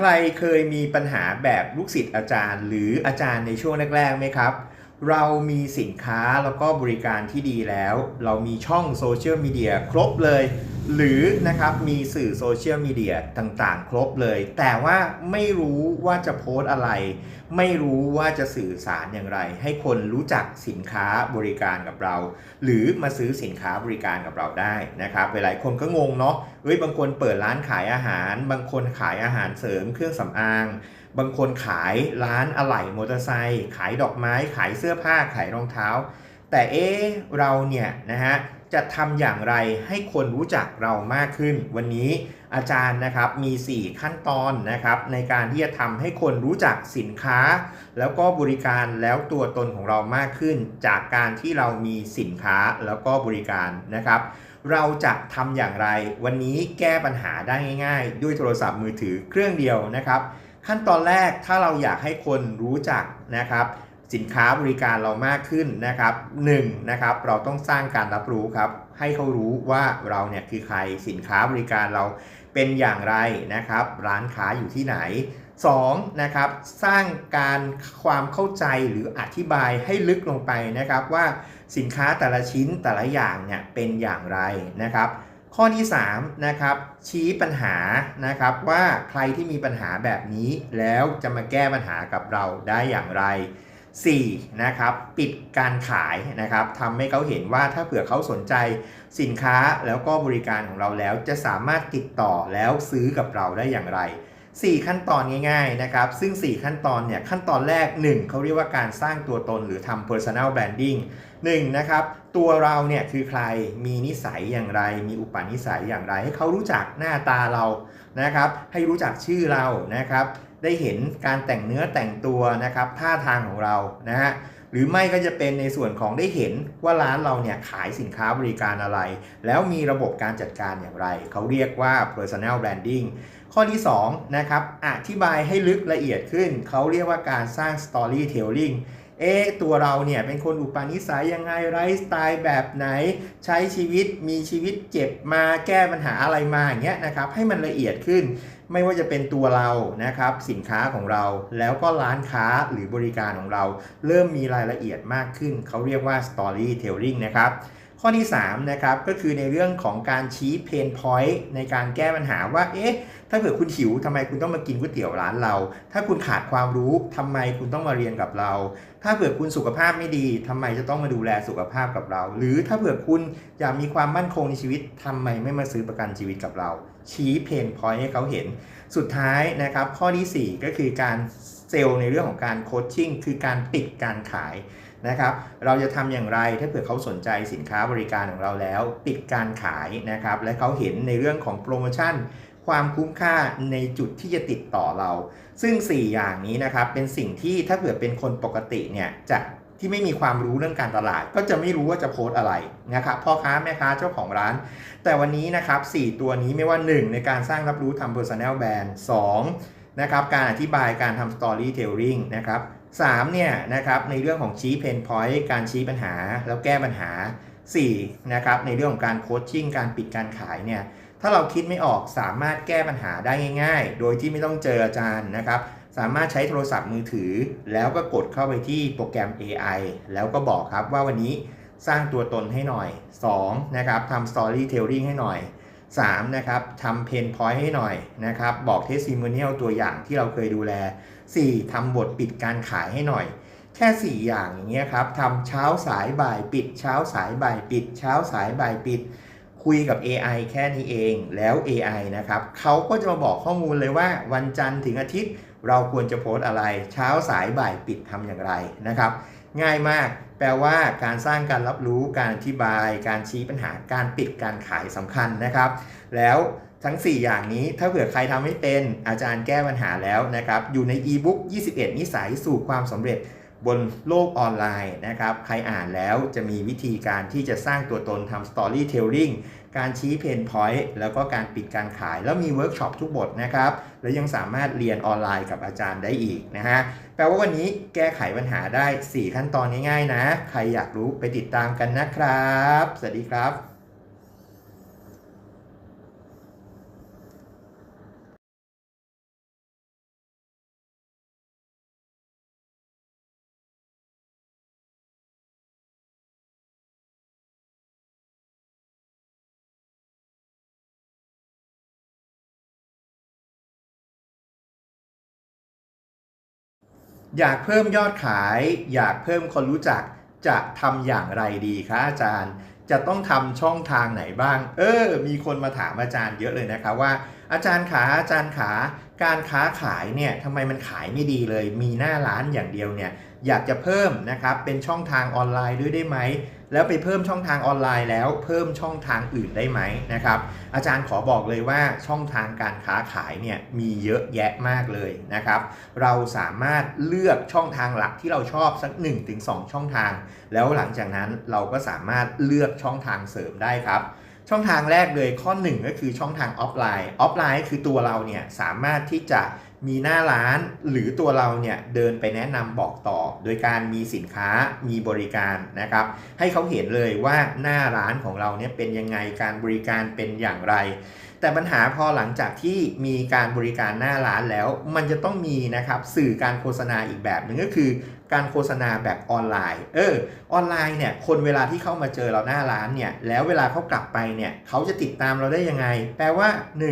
ใครเคยมีปัญหาแบบลูกศิษย์อาจารย์ หรืออาจารย์ในช่วงแรกๆไหมครับ เรามีสินค้าแล้วก็บริการที่ดีแล้ว เรามีช่องโซเชียลมีเดียครบเลย หรือนะครับมีสื่อโซเชียลมีเดียต่างๆ ครบเลย แต่ว่าไม่รู้ว่าจะโพสต์อะไร ไม่รู้ว่าจะสื่อสารอย่างไร ให้คนรู้จักสินค้าบริการกับเรา หรือมาซื้อสินค้าบริการกับเราได้นะครับหลายๆคนก็งงเนาะเอ้ยบางคนเปิดร้านขายอาหาร บางคนขายอาหารเสริมเครื่องสำอาง บางคนขายร้านอะไหล่มอเตอร์ไซค์ขายดอกไม้ ขายเสื้อผ้าขายรองเท้า แต่เอ๊เราเนี่ยนะฮะจะทำอย่างไรให้คนรู้จักเรามากขึ้น วันนี้อาจารย์นะครับมี 4 ขั้นตอนนะครับในการที่จะทำให้คนรู้จักสินค้า แล้วก็บริการแล้วตัวตนของเรามากขึ้น จากการที่เรามีสินค้าแล้วก็บริการนะครับเราจะทำอย่างไร วันนี้แก้ปัญหาได้ง่าย ๆ ด้วยโทรศัพท์มือถือเครื่องเดียวนะครับ ขั้นตอนแรกถ้าเราอยากให้คนรู้จักนะครับ สินค้าบริการเรามากขึ้นนะครับ1นะครับเราต้องสร้างการรับรู้ครับให้เขารู้ว่าเราเนี่ยคือใครสินค้าบริการเราเป็นอย่างไรนะครับ ร้านค้าอยู่ที่ไหน 2. นะครับสร้างการความเข้าใจหรืออธิบายให้ลึกลงไปนะครับว่าสินค้าแต่ละชิ้นแต่ละอย่างเนี่ยเป็นอย่างไรนะครับข้อที่3นะครับชี้ปัญหานะครับว่าใครที่มีปัญหาแบบนี้แล้วจะมาแก้ปัญหากับเราได้อย่างไร 4. นะครับปิดการขายนะครับทำให้เขาเห็นว่าถ้าเผื่อเขาสนใจสินค้าแล้วก็บริการของเราแล้วจะสามารถติดต่อแล้วซื้อกับเราได้อย่างไร 4 ขั้นตอนง่ายๆนะครับซึ่ง 4 ขั้นตอนเนี่ยขั้นตอนแรก 1เขาเรียกว่าการสร้างตัวตนหรือทำ personal branding 1นะครับตัวเราเนี่ยคือใครมีนิสัยอย่างไร มีอุปนิสัยอย่างไร ให้เขารู้จักหน้าตาเรานะครับให้รู้จักชื่อเรานะครับ ได้เห็นการแต่งเนื้อแต่งตัวนะครับท่าทางของเรานะฮะหรือไม่ก็จะเป็นในส่วนของได้เห็นว่าร้านเราเนี่ยขายสินค้าบริการอะไร แล้วมีระบบการจัดการอย่างไร เขาเรียกว่า personal branding ข้อที่2นะครับอธิบายให้ลึกละเอียดขึ้น เขาเรียกว่าการสร้าง storytelling เอ๊ะตัวเราเนี่ยเป็นคนอุปนิสัยยังไงไลฟ์สไตล์แบบไหน ใช้ชีวิตมีชีวิตเจ็บมาแก้ปัญหาอะไรมาอย่างเงี้ยนะครับให้มันละเอียดขึ้น ไม่ว่าจะเป็นตัวเรานะครับสินค้าของเราแล้วก็ร้านค้าหรือบริการของเรา เริ่มมีรายละเอียดมากขึ้น เขาเรียกว่า storytelling นะครับ ข้อที่3นะครับก็คือในเรื่องของการชี้เพนพอยต์ในการแก้ปัญหาว่าเอ๊ะถ้าเผื่อคุณหิวทำไมคุณต้องมากินก๋วยเตี๋ยวร้านเรา ถ้าคุณขาดความรู้ทำไมคุณต้องมาเรียนกับเรา ถ้าเผื่อคุณสุขภาพไม่ดีทำไมจะต้องมาดูแลสุขภาพกับเรา หรือถ้าเผื่อคุณอยากมีความมั่นคงในชีวิตทำไมไม่มาซื้อประกันชีวิตกับเรา ชี้เพนพอยต์ให้เขาเห็น สุดท้ายนะครับข้อที่ 4 ก็คือการเซลล์ในเรื่องของการโคชชิ่งคือการปิดการขาย นะครับ เราจะทำอย่างไรถ้าเผื่อเขาสนใจสินค้าบริการของเราแล้ว ปิดการขายนะครับ และเขาเห็นในเรื่องของโปรโมชั่น ความคุ้มค่าในจุดที่จะติดต่อเรา ซึ่ง 4 อย่างนี้นะครับเป็นสิ่งที่ถ้าเผื่อเป็นคนปกติเนี่ยจะที่ไม่มีความรู้เรื่องการตลาด ก็จะไม่รู้ว่าจะโพสอะไรนะครับพ่อค้าแม่ค้าเจ้าของร้าน แต่วันนี้นะครับ 4 ตัวนี้ไม่ว่า 1 ในการสร้างรับรู้ทำ personal brand 2นะครับการอธิบายการทำ storytelling นะครับ 3เนี่ยนะครับในเรื่องของชี้ pain point การชี้ปัญหาแล้วแก้ปัญหา4นะครับในเรื่องของการโคชชิ่งการปิดการขายเนี่ยถ้าเราคิดไม่ออกสามารถแก้ปัญหาได้ง่าย ๆ โดยที่ไม่ต้องเจออาจารย์นะครับสามารถใช้โทรศัพท์มือถือ แล้วก็กดเข้าไปที่โปรแกรม AI แล้วก็บอกครับว่าวันนี้สร้างตัวตนให้หน่อย2นะครับทำ storytelling ให้หน่อย 3. นะครับทำเพนพอยต์ให้หน่อยนะครับ บอกเทสซิมเนียลตัวอย่างที่เราเคยดูแล 4. ทำบทปิดการขายให้หน่อย แค่ 4 อย่างอย่างเงี้ยครับทำเช้าสายบ่ายปิด เช้าสายบ่ายปิด เช้าสายบ่ายปิด คุยกับ AI แค่นี้เองแล้ว AI นะครับเขาก็จะมาบอกข้อมูลเลยว่าวันจันทร์ถึงอาทิตย์ เราควรจะโพสต์อะไร เช้าสายบ่ายปิดทำอย่างไรนะครับ ง่ายมาก แปลว่าการสร้างการรับรู้การอธิบาย การชี้ปัญหาการปิดการขายสำคัญนะครับ แล้วทั้ง 4 อย่างนี้ถ้าเผื่อใครทำไม่เป็นอาจารย์แก้ปัญหาแล้วนะครับ อยู่ในอีบุ๊ก21 นิสัยสู่ความสำเร็จ บนโลกออนไลน์นะครับ ใครอ่านแล้วจะมีวิธีการที่จะสร้างตัวตนทำ storytelling การชี้เพนพอยต์แล้วก็การปิดการขาย แล้วมีเวิร์กช็อปทุกบทนะครับ แล้วยังสามารถเรียนออนไลน์กับอาจารย์ได้อีกนะฮะ แปลว่าวันนี้แก้ไขปัญหาได้ 4 ขั้นตอนง่ายๆนะ ใครอยากรู้ไปติดตามกันนะครับ สวัสดีครับ อยากเพิ่มยอดขาย อยากเพิ่มคนรู้จักจะทำอย่างไรดีคะอาจารย์ จะต้องทำช่องทางไหนบ้าง เออ มีคนมาถามอาจารย์เยอะเลยนะคะว่า อาจารย์ขาอาจารย์ขาการค้าขายเนี่ยทำไมมันขายไม่ดีเลย มีหน้าร้านอย่างเดียวเนี่ย อยากจะเพิ่มนะครับเป็นช่องทางออนไลน์ด้วยได้ไหม แล้วไปเพิ่มช่องทางออนไลน์แล้วเพิ่มช่องทางอื่นได้ไหมนะครับอาจารย์ขอบอกเลยว่าช่องทางการค้าขายเนี่ยมีเยอะแยะมากเลยนะครับเราสามารถเลือกช่องทางหลักที่เราชอบสัก 1-2 ช่องทาง แล้วหลังจากนั้นเราก็สามารถเลือกช่องทางเสริมได้ครับ ช่องทางแรกเลยข้อ 1 ก็คือช่องทางออฟไลน์ออฟไลน์คือตัวเราเนี่ยสามารถที่จะมีหน้าร้านหรือตัวเราเนี่ยเดินไปแนะนำบอกต่อ โดยการมีสินค้ามีบริการนะครับ ให้เขาเห็นเลยว่าหน้าร้านของเราเนี่ยเป็นยังไงการบริการเป็นอย่างไร แต่ปัญหาพอหลังจากที่มีการบริการหน้าร้านแล้ว มันจะต้องมีนะครับสื่อการโฆษณาอีกแบบหนึ่งก็คือการโฆษณาแบบออนไลน์ เออ ออนไลน์เนี่ย คนเวลาที่เข้ามาเจอเราหน้าร้านเนี่ย แล้วเวลาเขากลับไปเนี่ย เขาจะติดตามเราได้ยังไง แปลว่า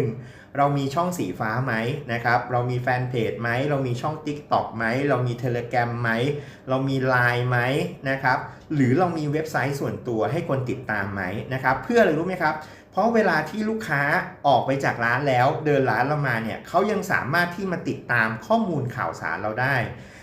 1. เรามีช่องสีฟ้าไหมนะครับ เรามีแฟนเพจไหม เรามีช่อง TikTok ไหม เรามี Telegram ไหม เรามี Line ไหมนะครับ หรือเรามีเว็บไซต์ส่วนตัวให้คนติดตามไหมนะครับ เพื่ออะไรรู้ไหมครับ เพราะเวลาที่ลูกค้าออกไปจากร้านแล้วเดินร้านเรามาเนี่ยเขายังสามารถที่มาติดตามข้อมูลข่าวสารเราได้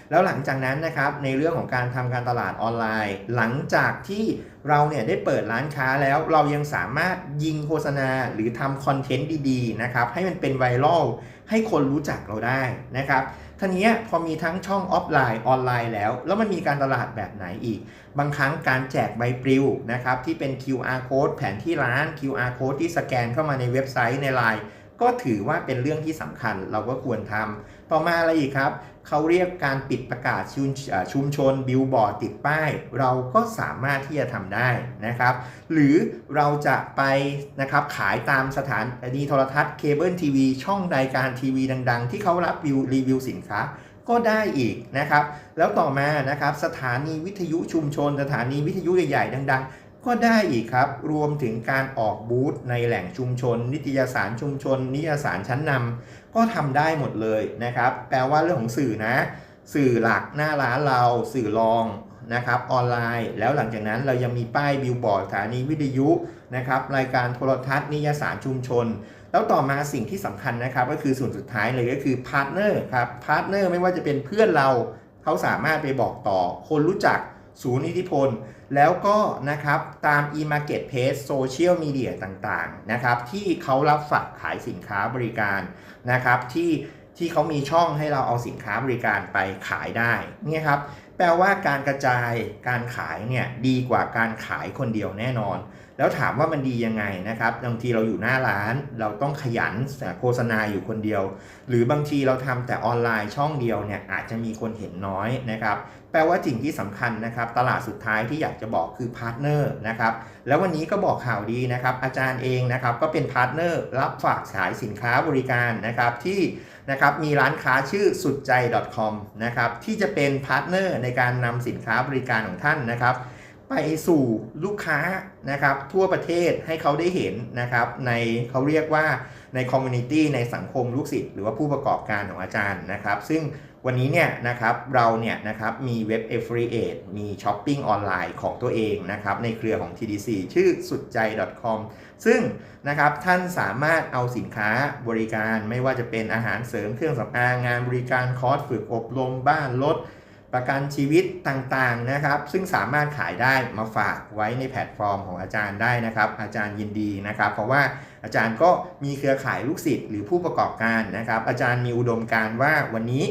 แล้วหลังจากนั้นนะครับในเรื่องของการทำการตลาดออนไลน์ หลังจากที่เราเนี่ยได้เปิดร้านค้าแล้วเรายังสามารถยิงโฆษณาหรือทำคอนเทนต์ดีๆนะครับให้มันเป็นไวรัลให้คนรู้จักเราได้นะครับทีนี้พอมีทั้งช่องออฟไลน์ออนไลน์แล้ว แล้วมันมีการตลาดแบบไหนอีก บางครั้งการแจกใบปลิวนะครับที่เป็น QR code แผนที่ร้าน QR code ที่สแกนเข้ามาในเว็บไซต์ในไลน์ก็ถือว่าเป็นเรื่องที่สำคัญเราก็ควรทำ ต่อมาอะไรอีกครับ เขาเรียกการปิดประกาศชุมชนบิลบอร์ดติดป้าย เราก็สามารถที่จะทำได้นะครับ หรือเราจะไปนะครับขายตามสถานีโทรทัศน์เคเบิลทีวีช่องรายการทีวีดัง ๆ ที่เขารับวิวรีวิวสินค้าก็ได้อีกนะครับ แล้วต่อมานะครับสถานีวิทยุชุมชน สถานีวิทยุใหญ่ๆดัง ๆ ก็ได้อีกครับ รวมถึงการออกบูธในแหล่งชุมชน นิตยสารชุมชน นิตยสารชั้นนำก็ทำได้หมดเลยนะครับ แปลว่าเรื่องของสื่อนะ สื่อหลักหน้าร้านเรา สื่อรองนะครับออนไลน์แล้วหลังจากนั้นเรายังมีป้ายบิลบอร์ดสถานีวิทยุนะครับรายการโทรทัศน์นิยสารชุมชน แล้วต่อมาสิ่งที่สำคัญนะครับก็คือส่วนสุดท้ายเลยก็คือพาร์ทเนอร์ครับพาร์ทเนอร์ไม่ว่าจะเป็นเพื่อนเราเขาสามารถไปบอกต่อคนรู้จัก ศูนย์อิทธิพล แล้วก็นะครับตาม e-marketplace โซเชียลมีเดียต่างๆนะครับที่เขารับฝากขายสินค้าบริการนะครับที่ที่เขามีช่องให้เราเอาสินค้าบริการไปขายได้เนี่ยครับ แปลว่าการกระจายการขายเนี่ยดีกว่าการขายคนเดียวแน่นอน แล้วถามว่ามันดียังไงนะครับบางทีเราอยู่หน้าร้าน เราต้องขยันโฆษณาอยู่คนเดียว หรือบางทีเราทำแต่ออนไลน์ช่องเดียวเนี่ยอาจจะมีคนเห็นน้อยนะครับแปลว่าสิ่งที่สำคัญนะครับ ตลาดสุดท้ายที่อยากจะบอกคือพาร์ทเนอร์นะครับแล้ววันนี้ก็บอกข่าวดีนะครับอาจารย์เองนะครับก็เป็นพาร์ทเนอร์รับฝากขายสินค้าบริการนะครับที่นะครับมีร้านค้าชื่อสุดใจ .com นะครับที่จะเป็นพาร์ทเนอร์ในการนำสินค้าบริการของท่านนะครับ ไปสู่ลูกค้านะครับทั่วประเทศให้เขาได้เห็นนะครับ ในเขาเรียกว่าในคอมมูนิตี้ในสังคมลูกศิษย์หรือว่าผู้ประกอบการของอาจารย์นะครับ ซึ่งวันนี้เนี่ยนะครับเราเนี่ยนะครับมีเว็บ Affiliate มีช้อปปิ้งออนไลน์ของตัวเองนะครับในเครือของ TDC ชื่อสุดใจ .com ซึ่งนะครับท่านสามารถเอาสินค้าบริการไม่ว่าจะเป็นอาหารเสริมเครื่องสำอางงานบริการคอร์สฝึกอบรมบ้านรถ ประกันชีวิตต่างๆนะครับ ซึ่งสามารถขายได้มาฝากไว้ในแพลตฟอร์มของอาจารย์ได้นะครับ อาจารย์ยินดีนะครับ เพราะว่าอาจารย์ก็มีเครือข่ายลูกศิษย์หรือผู้ประกอบการนะครับ อาจารย์มีอุดมการณ์ว่าวันนี้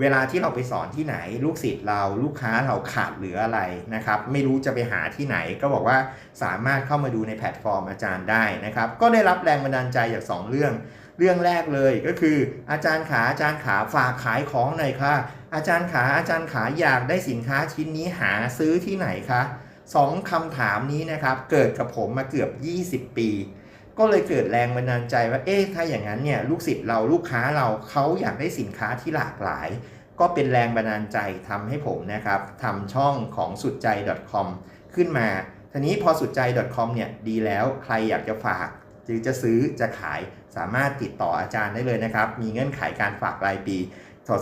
เวลาที่เราไปสอนที่ไหน ลูกศิษย์เราลูกค้าเราขาดเหลืออะไรนะครับ ไม่รู้จะไปหาที่ไหน ก็บอกว่าสามารถเข้ามาดูในแพลตฟอร์มอาจารย์ได้นะครับ ก็ได้รับแรงบันดาลใจจากสองเรื่อง เรื่องแรกเลยก็คือ อาจารย์ขาอาจารย์ขาฝากขายของหน่อยค่ะ อาจารย์ขาอาจารย์ขาอยากได้สินค้าชิ้นนี้หาซื้อที่ไหนคะสองคำถามนี้นะครับเกิดกับผมมาเกือบ 20 ปี ก็เลยเกิดแรงบันดาลใจว่าเอ๊ะถ้าอย่างนั้นเนี่ยลูกศิษย์เราลูกค้าเราเขาอยากได้สินค้าที่หลากหลาย ก็เป็นแรงบันดาลใจทำให้ผมนะครับทำช่องของสุดใจ .com ขึ้นมาทีนี้พอสุดใจ .com เนี่ยดีแล้วใครอยากจะฝาก หรือจะซื้อจะขาย สามารถติดต่ออาจารย์ได้เลยนะครับ มีเงื่อนไขการฝากรายปี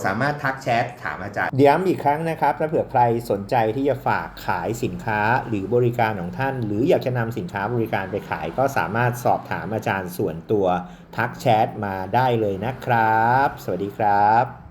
สามารถทักแชทถามอาจารย์ย้ำอีกครั้งนะครับถ้าเผื่อใครสนใจที่จะฝากขายสินค้าหรือบริการของท่าน หรืออยากจะนำสินค้าบริการไปขาย ก็สามารถสอบถามอาจารย์ส่วนตัวทักแชทมาได้เลยนะครับ สวัสดีครับ